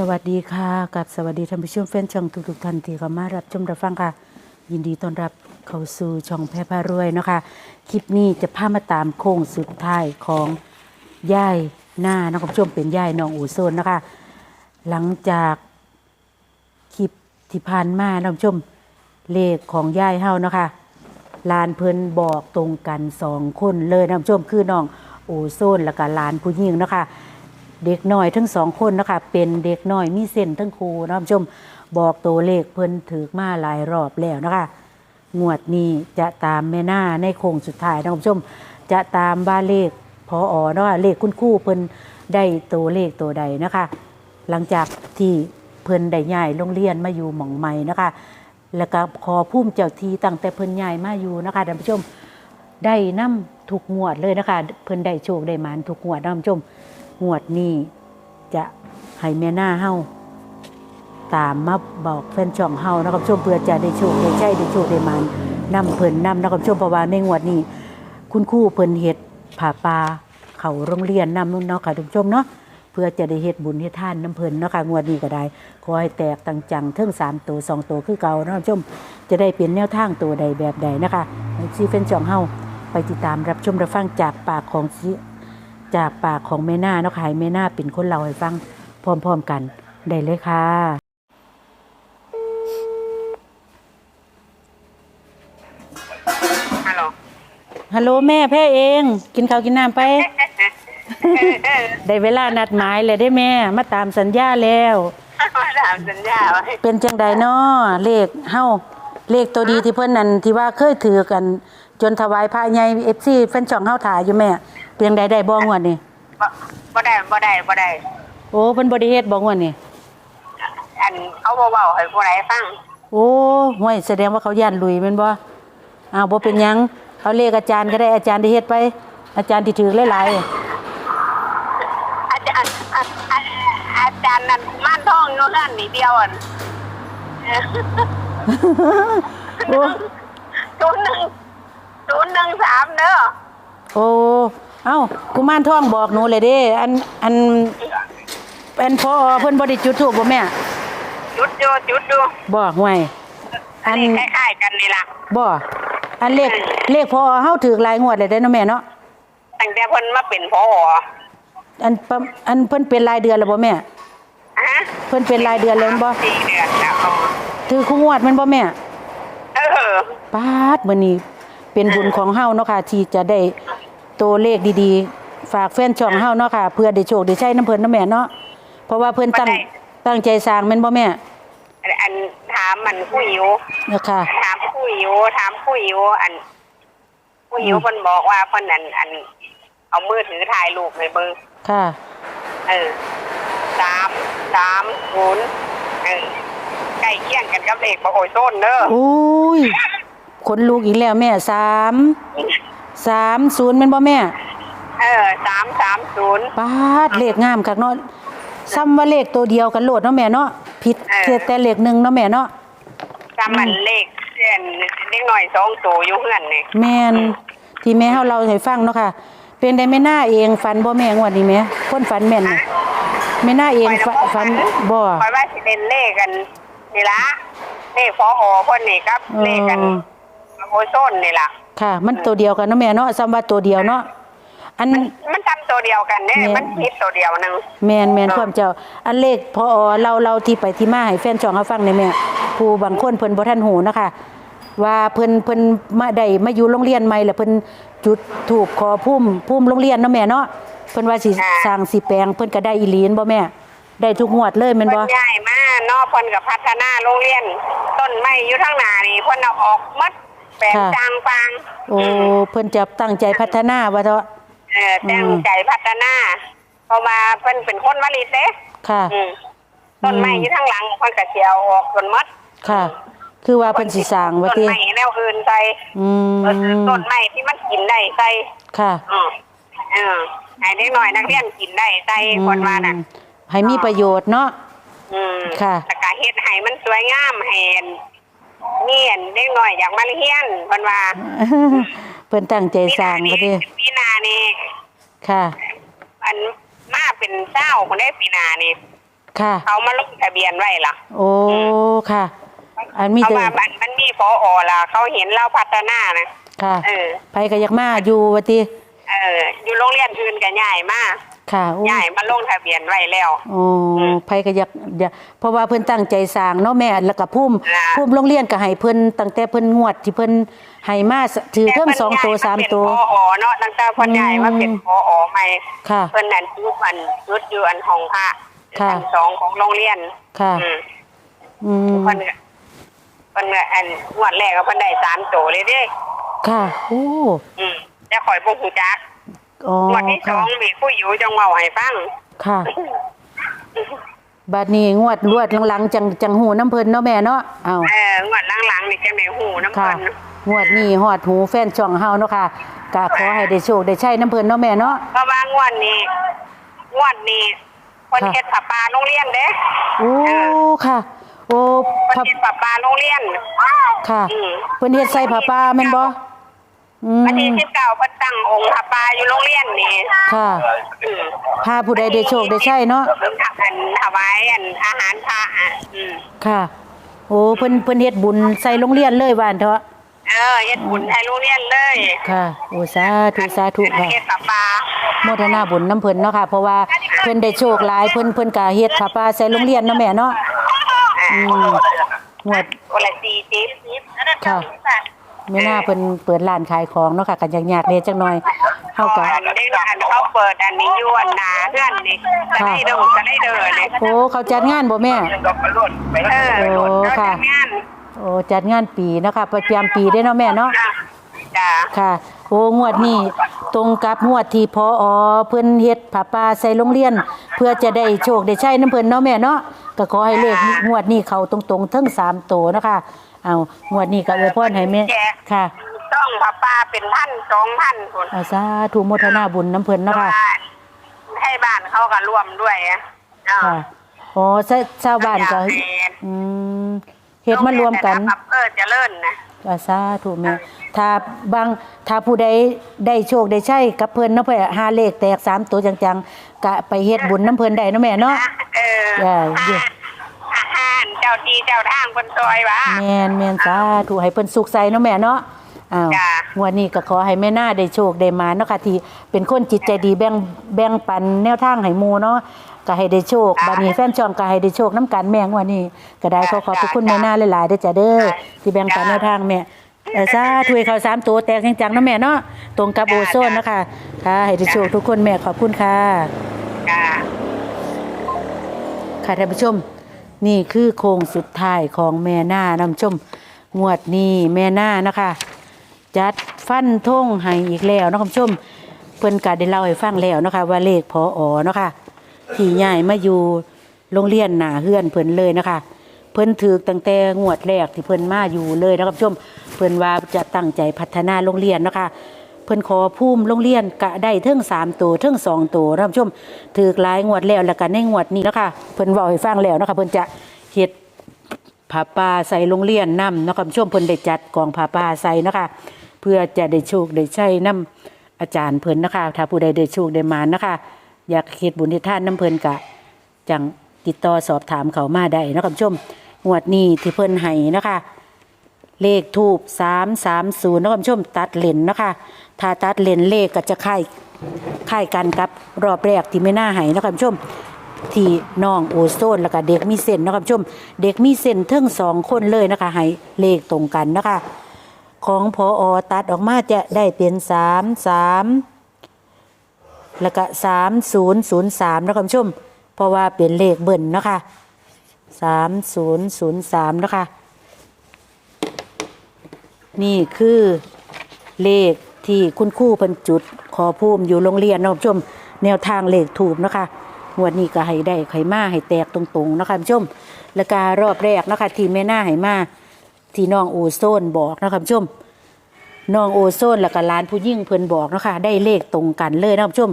สวัสดีค่ะกับสวัสดีท่านผู้ชมแฟนช่องทุกๆท่านที่เข้ามารับชมรับฟังค่ะ ยินดีต้อนรับเข้าสู่ช่องแพร่พารวยนะคะคลิปนี้จะพามาตามโค้งสุดท้ายของย่ายหน้าน้องผู้ชมเป็นย่ายน้องอูโซนนะคะ หลังจากคลิปที่ผ่านมาน้องผู้ชมเลขของย่ายเฮานะคะลานเพิ่นบอกตรงกันสองคนเลยน้องผู้ชมคือน้องอูโซนแล้วก็ลานผู้หญิงนะคะ เด็กน้อยทั้งสองคนนะคะเป็นเด็กน้อยมีเส้นทั้งครูนะคุณผู้ชมบอกตัวเลขเพิ่นถือมาหลายรอบแล้วนะคะงวดนี้จะตามแม่หน้าในโค้งสุดท้ายนะคุณผู้ชม จะตามบ้านเลขพออเนาะเลขคุณครู่เพิ่นได้ตัวเลขตัวใดนะคะ หลังจากที่เพิ่นได้ย้ายโรงเรียนมาอยู่หม่องใหม่นะคะ แล้วก็ขอพุ่มเจ้าทีตั้งแต่เพิ่นย้ายมาอยู่นะคะท่านผู้ชมได้น้ำถูกงวดเลยนะคะ เพิ่นได้โชคได้หมานถูกงวดนะท่านผู้ชม งวดนี้จะให้แม่หน้าเฮาตามมาบอกแฟนช่องเฮานะครับชมเพื่อจะได้โชคได้ใช้ได้โชคได้มานนำเพิ่นนำนะครับชมเพระว่าในงวดนี้ คุณครูเพิ่นเฮ็ดผ่าปลาเขาโรงเรียนนำนู่นเนาะค่ะทุกชมเนาะเพื่อจะได้เฮ็ดบุญเฮ็ดทานน้ำเพิ่นเนาะค่ะงวดนี้ก็ได้ ขอให้แตกตังจังเทิง3ตัว2ตัวคือเก่าเนาะท่านผู้ชม จะได้เป็นแนวทางตัวใดแบบใดนะคะซีแฟนช่องเฮาไปติดตามรับชมรับฟังจากปากของซี จากปากของแม่นาเนาะค่ะให้แม่นาเป็นคนเล่าให้ฟังพร้อมๆกันได้เลยค่ะฮัลโหลฮัลโหลแม่แพ้เอง กินข้าวกินน้ำไป ได้เวลานัดหมายเลยได้แม่ มาตามสัญญาแล้วมาถามสัญญาไว้เป็นจังใดน้อเลขเฮาเลขตัวดีที่เพิ่นนั่นที่ว่าเคยถือกัน จนถวายพระใหญ่ FC แฟนช่องเฮาถ่ายอยู่แม่ เพียงใดได้บ่งวดนี่บ่บ่ได้บ่ได้บ่ได้ โอ้เพิ่นบ่ได้เฮ็ดบ่งวดนี่อันเขาบ่เว้าให้ผู้ใดฟัง โอ้ห่วยแสดงว่าเขาย่านลุยแม่นบ่อ้าวบ่เป็นหยังเอาเลขอาจารย์ก็ได้อาจารย์ได้เฮ็ดไป อาจารย์ที่ถือหลายๆอาจารย์อาอาอาจารย์นั่นม่านท่องอยู่นั่นนี่เดียวอันโอ้ศูนย์หนึ่งศูนย์หนึ่งสามเด้อโอ้ เอ้ากุมารทองบอกหนูเลยเด้อันอันเป็นพอเพิ่นบ่ได้จุดธูปบ่แม่จุดดูจุดดูบอกห่วยอัอันนนี้คล้ายๆกันนี่ล่ะบ่อันเลขเลขพอเฮาถือหลายงวดเลยเด้เนาะแม่เนาะตั้งแต่เพิ่นมาเป็นพออันประอันเพิ่นเป็นรายเดือนแล้วบ่แม่ฮะเพิ่นเป็นรายเดือนแล้วแม่นบ่สี่เดือนแล้วเอาถือคู่งวดแม่นบ่แม่เออปาดมื้อนี้เป็นบุญของเฮาเนาะค่ะที่จะได้ ตัวเลขดีๆ ฝากแฟนช่องเฮาเนาะค่ะ เพื่อได้โชคได้ใช้น้ำเพิ่นเนาะแม่เนาะเพราะว่าเพิ่นตั้งตั้งใจสร้างแม่นบ่แม่อันอันถามมันผู้หิว เนาะค่ะ ถามผู้หิวถามผู้หิวอัน ผู้หิวเพิ่นบอกว่าเพิ่นอันอัน เอามือถือถ่ายรูปให้เบิ่งค่ะ เออสามสามศูนย์เออใกล้เคียงกันกับเลขบ่โอยต้นเด้ออุ้ยขนลูกอีกแล้วแม่สาม สามศูนย์แม่นบ่แม่เออสามสามศูนย์ ปาดเลขงามคักเนาะซ้ำว่าเลขตัวเดียวกันโลดเนาะแม่เนาะผิดเออแค่แต่เลขหนึ่งเนาะแม่เนาะจำมันเลขเช่นเล็กหน่อยสองตัวอยู่เฮือนนี่แม่นที่แม่เฮาเราให้ฟังเนาะค่ะ เป็นได้แม่หน้าเองฝันบ่แม่งวดนี้แม่คนฝันแม่นน่ะแม่หน้าเองฝันฝันบ่คอยว่าสิเล่นเลขกันนี่ละเลขฟออเพิ่นนี่ครับ เลขกันโอยต้นนี่ล่ะ ค่ะ มันตัวเดียวกันเนาะแม่เนาะซ้ำว่าตัวเดียวเนาะอัน มันทำตัวเดียวกันเนี่ยเนี่ยมันผิดตัวเดียวหนึง แมนแมนเนาะความเจ้า อันเลขพอเราเราที่ไปที่มาให้แฟนช่องเขาฟังในอยแม่ผู้บางคนเพิ่นบ่ทันหูนะคะว่าเพิ่นเพิ่นมาได้มาอยู่โรงเรียนใหม่แล้วเพิ่นจุดถูกขอพุ่มพุ่มโรงเรียนเนาะแม่เนาะเพิ่นว่าสิสร้างสิแปลงเพิ่นก็ได้อีหลีนบ่แม่ ได้ทุกงวดเลยแม่นเพิ่บ่นย้ายมาเนอกเพิ่นกับพัฒนาโรงเรียน ต้นไม้อยู่ทางหน้านี่เพิ่นเอาออกหมด แปลงจางปางโอ้เพิ่นจะตั้งใจพัฒนาว่าเถอะ เออตั้งใจพัฒนาเพราะว่าเพิ่นเป็นคนวลิตเด้ค่ะ อืมต้นไม้อยู่ทางหลังเพิ่นก็สิเอาออกจนหมดค่ะ คือว่าเพิ่นสิสร้างว่าต้นติไม้แนวอื่นใส่อืเออมต้นไม้ที่มันกินได้ใส่ค่ะอือเออให้เด็กน้อยนักเรียนกินได้ใส่คนว่าน่ะให้มีประโยชน์เนาะ อืมค่ะ แล้วก็เฮ็ดให้มันสวยงามให้อั นนี่อันเด็กน้อยอยากมาเรียนเพิ่นว่าเพิ่นตั้งใจสร้างบ่ปีติปีหน้านี่ค่ะ อันมาเป็นเจ้าคนได้ปีหน้านี่ค่ะ เขามาลงทะเบียนไว้ล่ะ โอ้ค่ะ อันมีเพราะแต่ว่ามันมันมีพออล่ะ เขาเห็นเราพัฒนานะค่ะ เออไปก็อยากมาอยู่ว่าติเออ อยู่โรงเรียนอื่นก็ย้ายมา ค่ะโอ้ย้ายมาลงทะเบียนไว้แล้วโอ้ไผก็อยากอยากเพราะว่าเพิ่นตั้งใจสร้างเนาะแม่แล้วก็ภูมิจ้ะภูมิโรงเรียนก็ให้เพิ่นตั้งแต่เพิ่นงวดที่เพิ่นให้มาถือเพิ่งสองตัวสามตัว พออเนาะตั้งแต่เพิ่นย้ายมาเป็นพออใหม่ค่ะ เพิ่นนั่นจุดอันจุดอยู่อันห้องพระค่ะอันสองของโรงเรียนค่ะ อืมอืม เพิ่นก็เพิ่นก็อันงวดแรกก็เพิ่นได้สามตัวเลยเด้ค่ะ โอ้ อืมแต่ข่อยบ่ฮู้จัก อ๋องวดที่สอค่ะ งมีผู้อยู่จังเว้าให้ฟังค่ะ บัดนี้งวดรวดหลังๆจังจังหูน้ำเพิ่นเนาะแม่เนาะเอาเอองวดหลังๆนี่จะไม่ฮู้น้ำค่ะ เพิ่นงวดนี้ฮอดหูแฟนช่องเฮาเนาะค่ะก็ขอให้ได้โชคได้ใช้น้ำเพิ่นเนาะแม่เนาะ เพราะว่างวดนี้งวดนี้คนค่ะ เฮ็ดผ้าป่าโรงเรียนเด้โอ้ค่ะ โอ้คนผับเฮ็ดผ้าป่าโรงเรียนค่ะอืมเพิ่นเฮ็ดใส่ผ้าป่าแม่นบ่อืม วันที่สิบเก้าเพิ่นตั้งองค์ผ้าป่าอยู่โรงเรียนนี่ค่ะอืมพาผู้ใดได้โชคได้ใช้เนาะอันถวายอันอาหารพระอะอืมค่ะ โอ้เพิ่นเพิ่นเฮ็ดบุญใส่โรงเรียนเลยว่าอันเถอะเออเฮ็ดบุญให้โรงเรียนเลยค่ะ โอ้สาธุสาธุค่ะเฮ็ดผ้าป่าโมทนาบุญน้ำเพิ่นเนาะค่ะ เพราะว่าเพิ่นได้โชคหลายเพิ่นเพิ่นก็เฮ็ดผ้าป่าใส่โรงเรียนเนาะแม่เนาะอ่าอืมงวดคนละสี่สิบค่ะ ไม่น่าเพิ่นเปิดร้านขายของเนาะค่ะกันยากๆเด้จังหน่อยเฮาก็ อันเด็กอันเขาเปิดอันนี้อยู่อันหนาเพื่อนนี่จะได้เดินจะได้เดินเลยโอ้เขาจัดงานบ่แม่ เออโอ้ค่ะเราจงานโอ้จัดงานปีเนาะค่ะประจำปีได้เนาะแม่เนาะ จ้ะจ้ะค่ะ โอ้งวดนี้ตรงกับงวดที่พออเพิ่นเฮ็ดผ้าป่าใส่โรงเรียน เพื่อจะได้โชคได้ใช้น้ำเพิ่นเนาะแม่เนาะก็ขอให้เลขงวดนี้เข้าตรงๆทั้งสามตัวเนาะคะ เอางวดนี้ก็อวยพรให้แม่ค่ะต้องป้าป้าเป็นพันสองพันคนอาสาธุโมทนาบุญน้ำเพิ่นเนาะค่ะให้บ้านเขาก็ร่วมด้วยอะอ่าค่ะโอ้ชาชาวบ้านก็อยให้อืมเฮ็ดมารวมกันโรงเยแต่ละอำเภอเจริญนะอาสาธุแม่ถ้าบางถ้าผู้ใดได้โชคได้ใช้กับเพิ่นเนาะเพื่อหาเลขแตกสามตัวจังๆก็ไปเฮ็ดบุญน้ำเพิ่นได้เนาะแม่เนาะเออได้เดี๋ยว อาหารเจ้าที่เจ้าทางบนซอยวะแม่นแม่นสาธุให้เพิ่นสุขใสเนาะแม่เนาะอ้าวจ้ะงวดนี้ก็ขอให้แม่นาได้โชคได้มาเนาะค่ะที่เป็นคนจิตใจดีแบ่งแบ่งปันแนวทางให้หมู่เนาะก็ให้ได้โชคบัดนี้แฟนช่องก็ให้ได้โชคน้ำกันแม่งวันนี้ ก็ได้ขอขอบพระคุณแม่นาหลายๆเด้อจ้ะเด้อที่แบ่งปันแนวทางแม่เออสาธุให้เขาสามตัวแตกจังๆเนาะแม่เนาะตรงกับโอโซนเนาะคะค่ะให้ได้โชคทุกคนแม่ขอบคุณค่ะ จ้ะค่ะท่านผู้ชม นี่คือโครงสุดท้ายของแม่หน้าน้ำชมงวดนี้แม่หน้านะคะ จัดฟันท่งให้อีกแล้วนะคุณผู้ชมเพิ่อนก็ได้เล่าให้ฟังแล้วนะคะ ว่าเลขพออเนาะค่ะที่ย้ายมาอยู่โรงเรียนหนาเฮือนเพิ่นเลยนะคะ เพิ่อนถือตั้งแต่งวดแรกที่เพิ่อนมาอยู่เลยนะคุณผู้ชมเพิ่อนว่าจะตั้งใจพัฒนาโรงเรียนนะคะ เพิ่นขอภูมิโรงเรียนกะได้เทิงสามตัวเทิงสองตัวนะคุณผู้ชมถือหลายงวดแล้วแล้วก็ในงวดนี้นะคะเพิ่นว้าให้ฟังแล้วนะคะเพิ่นจะเฮ็ดผ้าป่าใส่โรงเรียนนำเนะค่ะช่วงเพิ่นได้จัดกองผ้าป่าใส่นะคะ เพื่อจะได้โชคได้ใช้นำอาจารย์เพิ่นนะคะ ถ้าผู้ใดได้โชคได้มานะคะ อยากเฮ็ดบุญที่ท่านน้ำเพิ่นกะจังติดต่อสอบถามเขามาได้นะคุณผู้ชมงวดนี้ที่เพิ่นให้นะคะ เลขทูบสามสามศูนย์นะคุณผู้ชมตัดเลนนะคะถ้าตัดเลนเลขก็จะคล้ายคล้ายกันกับรอบแรกที่ไม่น่าให้นะคุณผู้ชมที่น้องโอโซนแล้วก็เด็กมีเส้นนะครับชม เด็กมีเส้นเทั้งสองคนเลยนะคะ ให้เลขตรงกันนะคะ ของพออตัดออกมาจะได้เป็นสามสามแล้วก็สามศูนย์ศูนย์สามนะครับชม เพราะว่าเป็นเลขเบิ่นนะคะสามศูนย์ศูนย์สามนะคะ นี่คือเลขที่คุณครู่เพิ่นจุด ขอภูมิอยู่โรงเรียนนะคุณผู้ชม แนวทางเลขถูกนะคะงวดนี้ก็ให้ได้ไขมาให้แตกตรงๆนะคะคุณผู้ชม แล้วก็รอบแรกนะคะที่แม่น้าให้มาที่น้องโอโซนบอกนะคะคุณผู้ชมน้องโอโซนแล้วก็หลานผู้ยิ่งเพิ่นบอกนะคะได้เลขตรงกันเลยนะคุณผู้ชม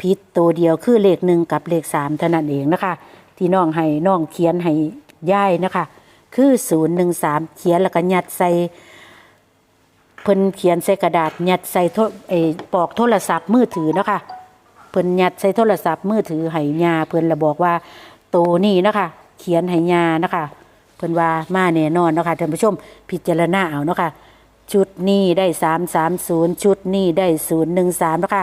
พิษตัวเดียวคือเลขหนึ่งกับเลขสามเท่านั้นเองนะคะ ที่น้องให้น้องเขียนให้ย่ายนะคะ คือศูนย์หนึ่งสามเขียนแล้วก็ยัดใส่เพิ่นเขียนใส่กระดาษยัดใส่โทเออปอกโทรศัพท์มือถือนะคะเพิ่นยัดใส่โทรศัพท์มือถือให้ยาเพิ่นและบอกว่าโตนี้เนะคะเขียนให้ยานะคะเพิ่นว่ามาแน่นอนนะคะท่านผู้ชมพิจารณาเอาเนาะค่ะชุดนี้ได้330ชุดนี้ได้013เนาะค่ะ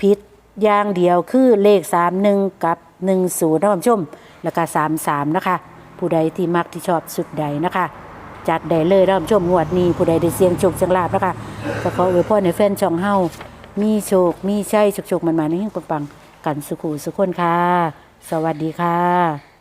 ผิดอย่างเดียวคือเลข31กับ10นะท่านผู้ชม แล้วก็33นะคะ ผู้ใดที่มักที่ชอบสุดใดนะคะ จัดได้เลยรับชมงวดนี้ผู้ใดได้เสียงโชคเสียงลาบนะคะก็ขออวยพรในแฟนช่องเฮามีโชค มีชัยโชคๆมันๆในหิ้งปังๆกันสุขุสุขคนค่ะ สวัสดีค่ะ